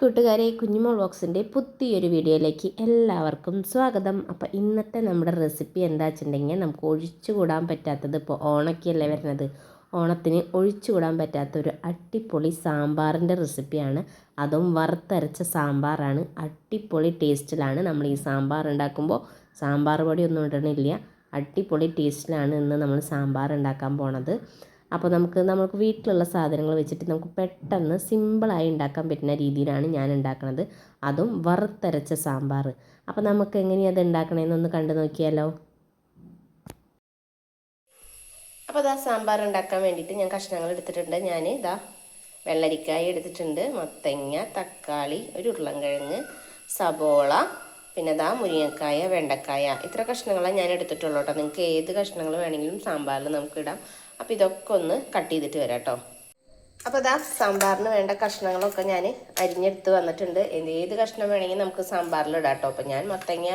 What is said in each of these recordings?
കൂട്ടുകാരെ കുഞ്ഞുമോൾ ബോക്സിന്റെ പുതിയൊരു വീഡിയോയിലേക്ക് എല്ലാവർക്കും സ്വാഗതം. അപ്പോൾ ഇന്നത്തെ നമ്മുടെ റെസിപ്പി എന്താ വെച്ചിട്ടുണ്ടെങ്കിൽ നമുക്ക് ഒഴിച്ചുകൂടാൻ പറ്റാത്തത് ഇപ്പോൾ ഓണക്കല്ലേ വരുന്നത്. ഓണത്തിന് ഒഴിച്ചുകൂടാൻ പറ്റാത്ത ഒരു അട്ടിപ്പൊളി സാമ്പാറിന്റെ റെസിപ്പിയാണ്. അതും വറുത്തരച്ച സാമ്പാറാണ്. അട്ടിപ്പൊളി ടേസ്റ്റിലാണ് നമ്മൾ ഈ സാമ്പാർ ഉണ്ടാക്കുമ്പോൾ. സാമ്പാർ പൊടി ഒന്നും ഇടണില്ല. അട്ടിപ്പൊളി ടേസ്റ്റിലാണ് ഇന്ന് നമ്മൾ സാമ്പാർ ഉണ്ടാക്കാൻ പോണത്. അപ്പോൾ നമുക്ക് നമുക്ക് വീട്ടിലുള്ള സാധനങ്ങൾ വെച്ചിട്ട് നമുക്ക് പെട്ടെന്ന് സിമ്പിളായി ഉണ്ടാക്കാൻ പറ്റുന്ന രീതിയിലാണ് ഞാൻ ഉണ്ടാക്കുന്നത് അതും വറുത്തരച്ച സാമ്പാർ. അപ്പോൾ നമുക്ക് എങ്ങനെയാണ് അത് ഉണ്ടാക്കണമെന്നൊന്ന് കണ്ടു നോക്കിയാലോ? അപ്പോൾ ഇതാ സാമ്പാർ ഉണ്ടാക്കാൻ വേണ്ടിയിട്ട് ഞാൻ കഷ്ണങ്ങൾ എടുത്തിട്ടുണ്ട്. ഞാൻ ഇതാ വെള്ളരിക്കായ എടുത്തിട്ടുണ്ട്. മത്തങ്ങ തക്കാളി ഒരു ഉരുളൻകിഴങ്ങ് സബോള പിന്നെ ദാ മുരിങ്ങക്കായ വെണ്ടക്കായ. ഇത്ര കഷ്ണങ്ങളാണ് ഞാൻ എടുത്തിട്ടുള്ളൂ കേട്ടോ. നിങ്ങൾക്ക് ഏത് കഷ്ണങ്ങൾ വേണമെങ്കിലും സാമ്പാറിൽ നമുക്ക് ഇടാം. അപ്പോൾ ഇതൊക്കെ ഒന്ന് കട്ട് ചെയ്തിട്ട് വരാം കേട്ടോ. അപ്പോൾ ദാ സാമ്പാറിന് വേണ്ട കഷ്ണങ്ങളൊക്കെ ഞാൻ അരിഞ്ഞെടുത്ത് വന്നിട്ടുണ്ട്. ഏത് കഷ്ണം വേണമെങ്കിൽ നമുക്ക് സാമ്പാറിൽ ഇടാം കേട്ടോ. അപ്പോൾ ഞാൻ മത്തങ്ങ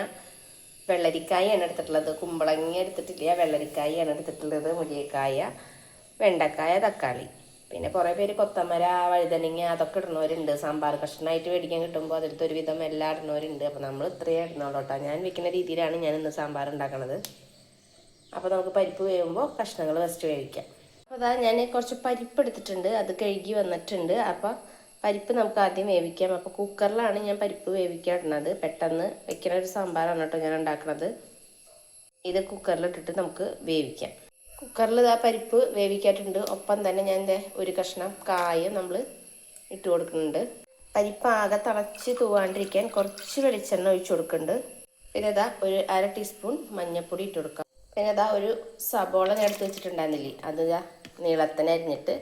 വെള്ളരിക്കായാണ് എടുത്തിട്ടുള്ളത്. കുമ്പളങ്ങ എടുത്തിട്ടില്ല വെള്ളരിക്കായാണ് എടുത്തിട്ടുള്ളത് മുരിയക്കായ വെണ്ടക്കായ തക്കാളി. പിന്നെ കുറേ പേര് കൊത്തമര വഴുതനങ്ങ അതൊക്കെ ഇടുന്നവരുണ്ട്. സാമ്പാർ കഷ്ണമായിട്ട് മേടിക്കാൻ കിട്ടുമ്പോൾ അതിലത്തെ ഒരുവിധം എല്ലാം ഇടുന്നവരുണ്ട്. അപ്പോൾ നമ്മൾ ഇത്രയേ ഇടുന്നുള്ളൂ കേട്ടോ. ഞാൻ വെക്കുന്ന രീതിയിലാണ് ഞാൻ ഇന്ന് സാമ്പാർ ഉണ്ടാക്കണത്. അപ്പോൾ നമുക്ക് പരിപ്പ് വേവുമ്പോൾ കഷ്ണങ്ങൾ ഫസ്റ്റ് വേവിക്കാം. അപ്പോൾ അതാ ഞാൻ കുറച്ച് പരിപ്പ് എടുത്തിട്ടുണ്ട്. അത് കഴുകി വന്നിട്ടുണ്ട്. അപ്പോൾ പരിപ്പ് നമുക്ക് ആദ്യം വേവിക്കാം. അപ്പോൾ കുക്കറിലാണ് ഞാൻ പരിപ്പ് വേവിക്കാൻ ഇടുന്നത്. പെട്ടെന്ന് വെക്കുന്ന ഒരു സാമ്പാറാണ് കേട്ടോ ഞാൻ ഉണ്ടാക്കുന്നത് ഇത് കുക്കറിലിട്ടിട്ട് നമുക്ക് വേവിക്കാം. കുക്കറിൽ ഇതാ പരിപ്പ് വേവിക്കാറ്റുണ്ട്. ഒപ്പം തന്നെ ഞാൻ എന്റെ ഒരു കഷ്ണം കായ നമ്മൾ ഇട്ട് കൊടുക്കുന്നുണ്ട്. പരിപ്പ് ആകെ തിളച്ച് തൂവാണ്ടിരിക്കാൻ കുറച്ച് വെളിച്ചെണ്ണ ഒഴിച്ചു കൊടുക്കുന്നുണ്ട്. പിന്നെ ഇതാ ഒരു അര ടീസ്പൂൺ മഞ്ഞൾപ്പൊടി ഇട്ട് കൊടുക്കാം. പിന്നെ ഇതാ ഒരു സബോള ഞാൻ എടുത്ത് വെച്ചിട്ടുണ്ടായിരുന്നില്ലേ അത് ഇതാ നീളത്തിന് അരിഞ്ഞിട്ട്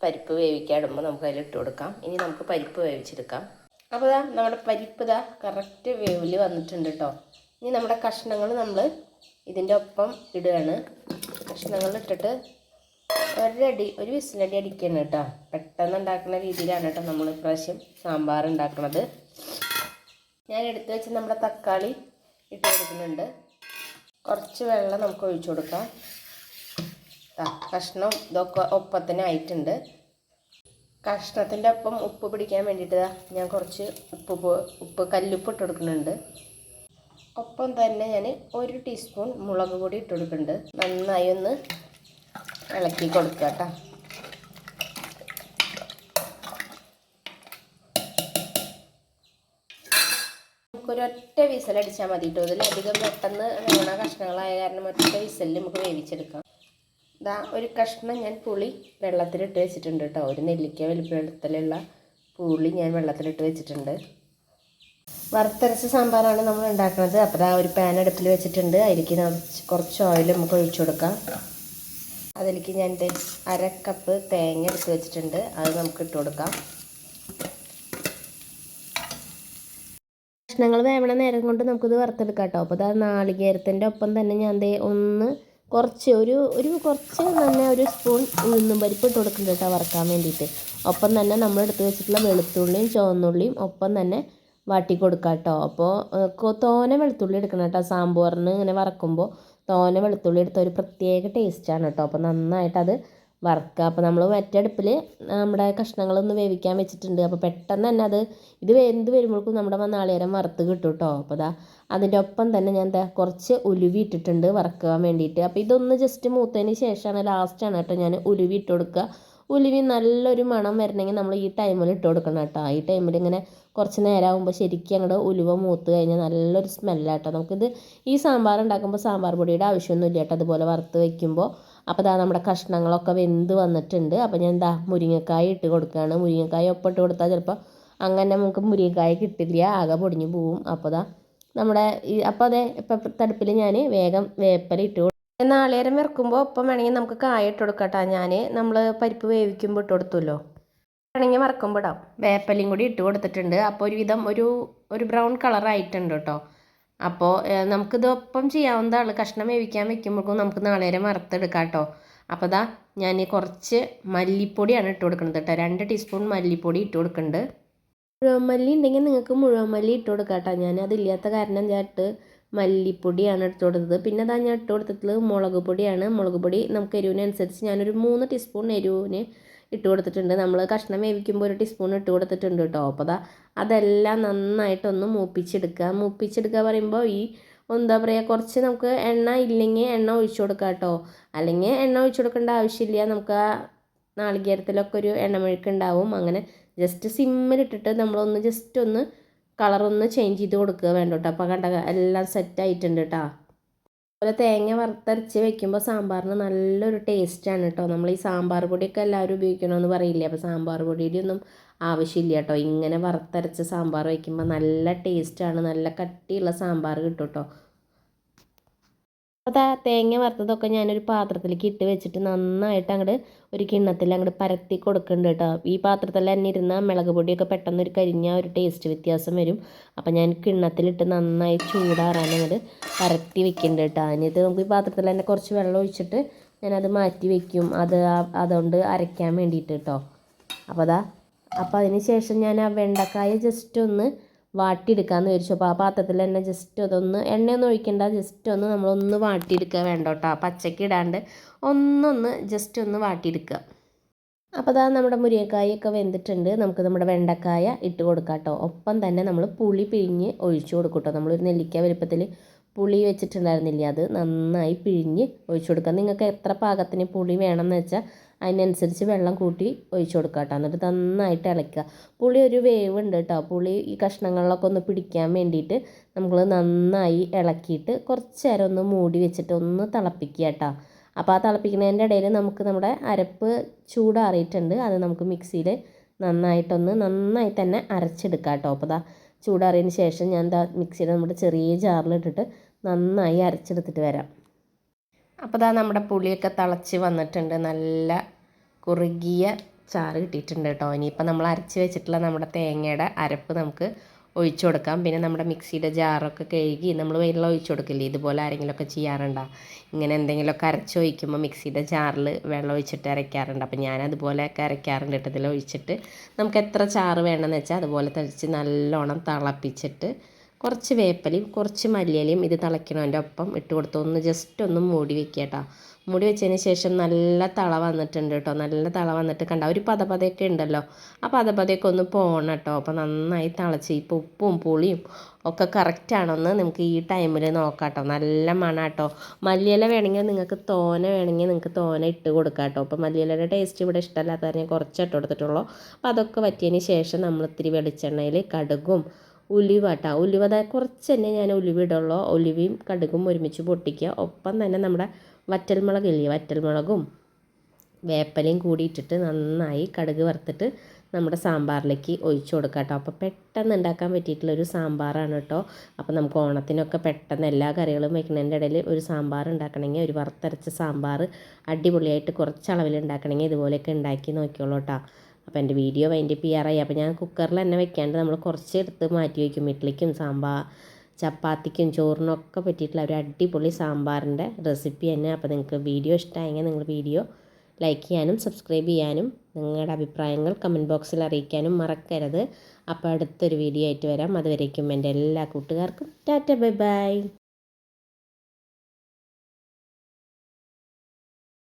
പരിപ്പ് വേവിക്കാടുമ്പോൾ നമുക്ക് അതിൽ ഇട്ട് കൊടുക്കാം. ഇനി നമുക്ക് പരിപ്പ് വേവിച്ചെടുക്കാം. അപ്പോൾ ഇതാ നമ്മുടെ പരിപ്പ് ഇതാ കറക്റ്റ് വേവിൽ വന്നിട്ടുണ്ട് കേട്ടോ. ഇനി നമ്മുടെ കഷ്ണങ്ങൾ നമ്മൾ ഇതിന്റെ ഒപ്പം ഇടുകയാണ്. കഷ്ണങ്ങൾ ഇട്ടിട്ട് ഒരടി ഒരു വിസിലടി അടിക്കണം കേട്ടോ. പെട്ടെന്ന് ഉണ്ടാക്കുന്ന രീതിയിലാണ് കേട്ടോ നമ്മൾ ഇപ്രാവശ്യം സാമ്പാർ ഉണ്ടാക്കുന്നത് ഞാൻ എടുത്തു വെച്ച് നമ്മുടെ തക്കാളി ഇട്ട് കൊടുക്കുന്നുണ്ട്. കുറച്ച് വെള്ളം നമുക്ക് ഒഴിച്ചു കൊടുക്കാം. കഷ്ണം ഇതൊക്കെ ഒപ്പത്തിനായിട്ടുണ്ട് കഷ്ണത്തിന്റെ ഒപ്പം ഉപ്പ് പിടിക്കാൻ വേണ്ടിയിട്ട് ഞാൻ കുറച്ച് ഉപ്പ് ഉപ്പ് കല്ലുപ്പ് ഇട്ട് കൊടുക്കുന്നുണ്ട്. ഒപ്പം തന്നെ ഞാൻ ഒരു ടീസ്പൂൺ മുളക് പൊടി ഇട്ട് കൊടുക്കുന്നുണ്ട്. നന്നായി ഒന്ന് ഇളക്കി കൊടുക്കുക കേട്ടോ. നമുക്കൊരൊറ്റ വിസലടിച്ചാൽ മതി കേട്ടോ. അധികം പെട്ടെന്ന് വേണ കഷ്ണങ്ങളായ കാരണം ഒറ്റ വിസലിൽ നമുക്ക് വേവിച്ചെടുക്കാം. ഇതാ ഒരു കഷ്ണം ഞാൻ പുളി വെള്ളത്തിലിട്ട് വെച്ചിട്ടുണ്ട് കേട്ടോ. ഒരു നെല്ലിക്ക വലിപ്പത്തിലുള്ള പുളി ഞാൻ വെള്ളത്തിലിട്ട് വെച്ചിട്ടുണ്ട്. വറുത്തരച്ച സാമ്പാറാണ് നമ്മൾ ഉണ്ടാക്കുന്നത്. അപ്പോൾ ആ ഒരു പാൻ അടുപ്പിൽ വെച്ചിട്ടുണ്ട്. അതിലേക്ക് കുറച്ച് ഓയിൽ നമുക്ക് ഒഴിച്ചു കൊടുക്കാം. അതിലേക്ക് ഞാൻ അര കപ്പ് തേങ്ങ എടുത്ത് വെച്ചിട്ടുണ്ട്. അത് നമുക്ക് ഇട്ട് കൊടുക്കാം. കഷ്ണങ്ങൾ വേവണ നേരം കൊണ്ട് നമുക്കിത് വറുത്തെടുക്കാം കേട്ടോ. അപ്പോൾ അത് നാളികേരത്തിന്റെ ഒപ്പം തന്നെ ഞാൻ ദേ ഒന്ന് കുറച്ച് ഒരു ഒരു കുറച്ച് തന്നെ ഒരു സ്പൂൺ ഉഴുന്നും പരിപ്പ് ഇട്ട് കൊടുക്കുന്നുണ്ട് കേട്ടോ വറുക്കാൻ വേണ്ടിയിട്ട്. ഒപ്പം തന്നെ നമ്മൾ എടുത്ത് വെച്ചിട്ടുള്ള വെളുത്തുള്ളിയും ചുവന്നുള്ളിയും ഒപ്പം തന്നെ വാട്ടി കൊടുക്കാം കേട്ടോ അപ്പോൾ തോനെ വെളുത്തുള്ളി എടുക്കണം കേട്ടോ. സാമ്പാറിന് ഇങ്ങനെ വറക്കുമ്പോൾ തോനെ വെളുത്തുള്ളി എടുത്ത ഒരു പ്രത്യേക ടേസ്റ്റാണ് കേട്ടോ. അപ്പോൾ നന്നായിട്ട് അത് വറുക്കുക. അപ്പോൾ നമ്മൾ മറ്റടുപ്പിൽ നമ്മുടെ കഷ്ണങ്ങളൊന്ന് വേവിക്കാൻ വെച്ചിട്ടുണ്ട്. അപ്പോൾ പെട്ടെന്ന് തന്നെ അത് ഇത് എന്ത് വരുമ്പോഴേക്കും നമ്മുടെ നാളികേരം വറുത്ത് കിട്ടും കേട്ടോ. അപ്പോൾ അതാ അതിന്റെ ഒപ്പം തന്നെ ഞാൻ എന്താ കുറച്ച് ഉലുവി ഇട്ടിട്ടുണ്ട് വറക്കാൻ വേണ്ടിയിട്ട്. അപ്പോൾ ഇതൊന്ന് ജസ്റ്റ് മൂത്തതിന് ശേഷമാണ് ലാസ്റ്റാണ് കേട്ടോ ഞാൻ ഉലുവി ഇട്ട് കൊടുക്കുക. ഉലുവി നല്ലൊരു മണം വരണമെങ്കിൽ നമ്മൾ ഈ ടൈമിൽ ഇട്ട് കൊടുക്കണം കേട്ടോ. ഈ ടൈമിൽ ഇങ്ങനെ കുറച്ച് നേരമാകുമ്പോൾ ശരിക്കും അങ്ങോട്ട് ഉലുവ മൂത്ത് കഴിഞ്ഞാൽ നല്ലൊരു സ്മെല്ലാട്ടോ നമുക്കിത് ഈ സാമ്പാർ ഉണ്ടാക്കുമ്പോൾ സാമ്പാർ പൊടിയുടെ ആവശ്യമൊന്നുമില്ല കേട്ടോ അതുപോലെ വറുത്ത് വയ്ക്കുമ്പോൾ അപ്പോൾ ഇതാ നമ്മുടെ കഷ്ണങ്ങളൊക്കെ വെന്ത് വന്നിട്ടുണ്ട്. അപ്പോൾ ഞാൻ എന്താ മുരിങ്ങക്കായ ഇട്ട് കൊടുക്കുകയാണ് മുരിങ്ങക്കായ ഒപ്പം ഇട്ട് കൊടുത്താൽ ചിലപ്പോൾ അങ്ങനെ നമുക്ക് മുരിങ്ങക്കായ കിട്ടില്ല. ആകെ പൊടിഞ്ഞു പോവും. അപ്പോൾ ഇതാ നമ്മുടെ ഈ അപ്പോൾ അതെ ഇപ്പം തടുപ്പിൽ ഞാൻ വേഗം വേപ്പല ഇട്ട് നാളേരം വെറുക്കുമ്പോൾ ഒപ്പം വേണമെങ്കിൽ നമുക്ക് കായ ഇട്ട് കൊടുക്കട്ടോ. ഞാൻ നമ്മൾ പരിപ്പ് വേവിക്കുമ്പോൾ ഇട്ട് കൊടുത്തുല്ലോ. വേണമെങ്കിൽ മറക്കുമ്പോടാ ഇടാം വേപ്പലയും കൂടി ഇട്ട് കൊടുത്തിട്ടുണ്ട്. അപ്പോൾ ഒരുവിധം ഒരു ഒരു ബ്രൗൺ കളർ ആയിട്ടുണ്ട് കേട്ടോ അപ്പോൾ നമുക്കിത് ഒപ്പം ചെയ്യാവുന്നതാണ് കഷ്ണം വേവിക്കാൻ വെക്കുമ്പോഴേക്കും നമുക്ക് നാളേരം വറുത്തെടുക്കാം കേട്ടോ അപ്പോൾ ദാ ഞാൻ കുറച്ച് മല്ലിപ്പൊടിയാണ് ഇട്ട് കൊടുക്കുന്നത് കേട്ടോ രണ്ട് ടീസ്പൂൺ മല്ലിപ്പൊടി ഇട്ട് കൊടുക്കുന്നുണ്ട്. മുഴുവൻ മല്ലി ഉണ്ടെങ്കിൽ നിങ്ങൾക്ക് മുഴുവൻ മല്ലി ഇട്ട് കൊടുക്കാം കേട്ടോ ഞാൻ അതില്ലാത്ത കാരണം ഞാൻ ഇട്ട് മല്ലിപ്പൊടിയാണ് ഇട്ട് കൊടുത്തത്. പിന്നെ അതാ ഞാൻ ഇട്ട് കൊടുത്തിട്ടുള്ളത് മുളക് പൊടിയാണ്. മുളക് പൊടി നമുക്ക് എരിവിനനുസരിച്ച് ഞാനൊരു മൂന്ന് ടീസ്പൂൺ എരിവിന് ഇട്ട് കൊടുത്തിട്ടുണ്ട്. നമ്മൾ കഷ്ണം വേവിക്കുമ്പോൾ ഒരു ടീസ്പൂൺ ഇട്ട് കൊടുത്തിട്ടുണ്ട് കേട്ടോ അപ്പോൾ അതാ അതെല്ലാം നന്നായിട്ടൊന്ന് മൂപ്പിച്ചെടുക്കുക മൂപ്പിച്ചെടുക്കുക പറയുമ്പോൾ ഈ എന്താ പറയുക കുറച്ച് നമുക്ക് എണ്ണ ഇല്ലെങ്കിൽ എണ്ണ ഒഴിച്ചു കൊടുക്കുക കേട്ടോ അല്ലെങ്കിൽ എണ്ണ ഒഴിച്ചു കൊടുക്കേണ്ട ആവശ്യമില്ല. നമുക്ക് ആ നാളികേരത്തിലൊക്കെ ഒരു എണ്ണമെഴുക്ക് ഉണ്ടാവും. അങ്ങനെ ജസ്റ്റ് സിമ്മിലിട്ടിട്ട് നമ്മളൊന്ന് ജസ്റ്റ് ഒന്ന് കളറൊന്ന് ചേഞ്ച് ചെയ്ത് കൊടുക്കുക വേണ്ട കേട്ടോ അപ്പോൾ കണ്ട എല്ലാം സെറ്റ് ആയിട്ടുണ്ട് കേട്ടോ അതുപോലെ തേങ്ങ വറുത്തരച്ച് വെക്കുമ്പോൾ സാമ്പാറിന് നല്ലൊരു ടേസ്റ്റാണ് കേട്ടോ നമ്മൾ ഈ സാമ്പാർ പൊടിയൊക്കെ എല്ലാവരും ഉപയോഗിക്കണമെന്ന് പറയില്ലേ? അപ്പോൾ സാമ്പാർ പൊടിയുടെ ഒന്നും ആവശ്യമില്ല കേട്ടോ ഇങ്ങനെ വറുത്തരച്ച് സാമ്പാർ വയ്ക്കുമ്പോൾ നല്ല ടേസ്റ്റാണ് നല്ല കട്ടിയുള്ള സാമ്പാർ കിട്ടും കേട്ടോ അപ്പോൾ ആ തേങ്ങ വറുത്തതൊക്കെ ഞാനൊരു പാത്രത്തിലേക്ക് ഇട്ട് വെച്ചിട്ട് നന്നായിട്ട് അങ്ങോട്ട് ഒരു കിണ്ണത്തിൽ അങ്ങോട്ട് പരത്തി കൊടുക്കുന്നുണ്ട് കേട്ടോ. ഈ പാത്രത്തിൽ തന്നെ ഇരുന്ന മുളക് പൊടിയൊക്കെ പെട്ടെന്ന് ഒരു കരിഞ്ഞ ഒരു ടേസ്റ്റ് വ്യത്യാസം വരും. അപ്പോൾ ഞാൻ കിണ്ണത്തിലിട്ട് നന്നായി ചൂടാറാൻ അങ്ങോട്ട് പരത്തി വെക്കുന്നുണ്ട് കേട്ടോ. അതിനിത് നമുക്ക് ഈ പാത്രത്തിൽ തന്നെ കുറച്ച് വെള്ളം ഒഴിച്ചിട്ട് ഞാനത് മാറ്റി വെക്കും. അത് അതുകൊണ്ട് അരയ്ക്കാൻ വേണ്ടിയിട്ട് കേട്ടോ. അപ്പോൾ അതാ അപ്പോൾ അതിന് ശേഷം ഞാൻ ആ വെണ്ടക്കായ ജസ്റ്റ് ഒന്ന് വാട്ടിയെടുക്കാമെന്ന് വിചാരിച്ചു. അപ്പോൾ ആ പാത്രത്തിൽ തന്നെ ജസ്റ്റ് അതൊന്ന് എണ്ണയൊന്നും ഒഴിക്കേണ്ട. ജസ്റ്റ് ഒന്ന് നമ്മളൊന്ന് വാട്ടിയെടുക്കുക വേണ്ട കേട്ടോ പച്ചക്ക് ഇടാണ്ട് ഒന്നൊന്ന് ജസ്റ്റ് ഒന്ന് വാട്ടിയെടുക്കുക. അപ്പോൾ അതാ നമ്മുടെ മുരിങ്ങക്കായൊക്കെ വെന്തിട്ടുണ്ട്. നമുക്ക് നമ്മുടെ വെണ്ടക്കായ ഇട്ട് കൊടുക്കാം കേട്ടോ ഒപ്പം തന്നെ നമ്മൾ പുളി പിഴിഞ്ഞ് ഒഴിച്ചു കൊടുക്കും കേട്ടോ നമ്മളൊരു നെല്ലിക്ക വലുപ്പത്തിൽ പുളി വെച്ചിട്ടുണ്ടായിരുന്നില്ലേ അത് നന്നായി പിഴിഞ്ഞ് ഒഴിച്ചു കൊടുക്കുക. നിങ്ങൾക്ക് എത്ര പാകത്തിന് പുളി വേണമെന്ന് വെച്ചാൽ അതിനനുസരിച്ച് വെള്ളം കൂട്ടി ഒഴിച്ചു കൊടുക്കുക കേട്ടോ എന്നിട്ട് നന്നായിട്ട് ഇളക്കുക. പുളി ഒരു വേവ് ഉണ്ട് കേട്ടോ പുളി ഈ കഷ്ണങ്ങളിലൊക്കെ ഒന്ന് പിടിക്കാൻ വേണ്ടിയിട്ട് നമ്മൾ നന്നായി ഇളക്കിയിട്ട് കുറച്ച് നേരം ഒന്ന് മൂടി വെച്ചിട്ട് ഒന്ന് തിളപ്പിക്കുക കേട്ടോ അപ്പോൾ ആ തിളപ്പിക്കുന്നതിന്റെ ഇടയിൽ നമുക്ക് നമ്മുടെ അരപ്പ് ചൂടാറിയിട്ടുണ്ട്. അത് നമുക്ക് മിക്സിയിൽ നന്നായിട്ടൊന്ന് നന്നായി തന്നെ അരച്ചെടുക്കാം കേട്ടോ അപ്പോൾ ദാ ചൂടാറിയതിന് ശേഷം ഞാൻ എന്താ മിക്സിയിൽ നമ്മുടെ ചെറിയ ജാറിലിട്ടിട്ട് നന്നായി അരച്ചെടുത്തിട്ട് വരാം. അപ്പോൾ ദാ നമ്മുടെ പുളിയൊക്കെ തിളച്ച് വന്നിട്ടുണ്ട്. നല്ല കുറുകിയ ചാറ് കിട്ടിയിട്ടുണ്ട് കേട്ടോ. ഇനിയിപ്പോൾ നമ്മൾ അരച്ച് വെച്ചിട്ടുള്ള നമ്മുടെ തേങ്ങയുടെ അരപ്പ് നമുക്ക് ഒഴിച്ചു കൊടുക്കാം. പിന്നെ നമ്മുടെ മിക്സിയുടെ ജാറൊക്കെ കഴുകി നമ്മൾ വെള്ളം ഒഴിച്ചു കൊടുക്കില്ലേ? ഇതുപോലെ ആരെങ്കിലുമൊക്കെ ചെയ്യാറുണ്ടോ? ഇങ്ങനെ എന്തെങ്കിലുമൊക്കെ അരച്ച് ഒഴിക്കുമ്പോൾ മിക്സിയുടെ ജാറിൽ വെള്ളം ഒഴിച്ചിട്ട് അരയ്ക്കാറുണ്ട്. അപ്പോൾ ഞാൻ അതുപോലെയൊക്കെ അരയ്ക്കാറുണ്ട്. കേട്ടതിൽ ഒഴിച്ചിട്ട് നമുക്ക് എത്ര ചാറ് വേണമെന്ന് വെച്ചാൽ അതുപോലെ തളിച്ച് നല്ലോണം തിളപ്പിച്ചിട്ട് കുറച്ച് വേപ്പലയും കുറച്ച് മല്ലിയിലയും ഇത് തിളയ്ക്കണതിന്റെ ഒപ്പം ഇട്ട് കൊടുത്ത് ഒന്ന് ജസ്റ്റ് ഒന്ന് മൂടി വെക്കുക കേട്ടോ. മൂടി വെച്ചതിന് ശേഷം നല്ല തള വന്നിട്ടുണ്ട് കേട്ടോ. നല്ല തള വന്നിട്ട് കണ്ട ഒരു പതപതയൊക്കെ ഉണ്ടല്ലോ. ആ പതപതയൊക്കെ ഒന്ന് പോകണം കേട്ടോ. അപ്പോൾ നന്നായി തിളച്ച് ഇപ്പോൾ ഉപ്പും പുളിയും ഒക്കെ കറക്റ്റാണെന്ന് നമുക്ക് ഈ ടൈമിൽ നോക്കാം കേട്ടോ. നല്ല മണാട്ടോ മല്ലിയില വേണമെങ്കിൽ നിങ്ങൾക്ക് തോന വേണമെങ്കിൽ നിങ്ങൾക്ക് തോന ഇട്ട് കൊടുക്കാം കേട്ടോ. അപ്പോൾ മല്ലിയിലയുടെ ടേസ്റ്റ് ഇവിടെ ഇഷ്ടമല്ലാത്ത കുറച്ച് ഇട്ട് കൊടുത്തിട്ടുള്ളൂ. അപ്പോൾ അതൊക്കെ പറ്റിയതിന് ശേഷം നമ്മൾ ഇത്തിരി വെളിച്ചെണ്ണയിൽ കടുകും ഉലുവ കേട്ടോ ഉലുവ കുറച്ച് തന്നെ ഞാൻ ഉലുവ ഇടുള്ളൂ. ഉലുവയും കടുകും ഒരുമിച്ച് പൊട്ടിക്കുക. ഒപ്പം തന്നെ നമ്മുടെ വറ്റൽമുളകില്ലേ? വറ്റൽമുളകും വേപ്പലയും കൂടി ഇട്ടിട്ട് നന്നായി കടുക് വറുത്തിട്ട് നമ്മുടെ സാമ്പാറിലേക്ക് ഒഴിച്ചു കൊടുക്കാം കേട്ടോ. അപ്പോൾ പെട്ടെന്ന് ഉണ്ടാക്കാൻ പറ്റിയിട്ടുള്ളൊരു സാമ്പാറാണ് കേട്ടോ. അപ്പോൾ നമുക്ക് ഓണത്തിനൊക്കെ പെട്ടെന്ന് എല്ലാ കറികളും വയ്ക്കുന്നതിന്റെ ഇടയിൽ ഒരു സാമ്പാർ ഉണ്ടാക്കണമെങ്കിൽ ഒരു വറുത്തരച്ച സാമ്പാർ അടിപൊളിയായിട്ട് കുറച്ച് അളവിൽ ഉണ്ടാക്കണമെങ്കിൽ ഇതുപോലെയൊക്കെ ഉണ്ടാക്കി നോക്കിയോളൂ കേട്ടോ. അപ്പോൾ എന്റെ വീഡിയോ വൈൻഡ് ചെയ്യാറായി. അപ്പോൾ ഞാൻ കുക്കറിൽ തന്നെ വെക്കാണ്ട് നമ്മൾ കുറച്ച് എടുത്ത് മാറ്റി വയ്ക്കും. ഇഡ്ഡലിക്കും സാമ്പാർ ചപ്പാത്തിക്കും ചോറിനൊക്കെ പറ്റിയിട്ടുള്ള ഒരു അടിപൊളി സാമ്പാറിന്റെ റെസിപ്പി തന്നെ അപ്പോൾ നിങ്ങൾക്ക് വീഡിയോ ഇഷ്ടമായെങ്കിൽ നിങ്ങൾ വീഡിയോ ലൈക്ക് ചെയ്യാനും സബ്സ്ക്രൈബ് ചെയ്യാനും നിങ്ങളുടെ അഭിപ്രായങ്ങൾ കമന്റ് ബോക്സിൽ അറിയിക്കാനും മറക്കരുത്. അപ്പോൾ അടുത്തൊരു വീഡിയോ ആയിട്ട് വരാം. അതുവരേക്കും എന്റെ എല്ലാ കൂട്ടുകാർക്കും. Tata bye bye.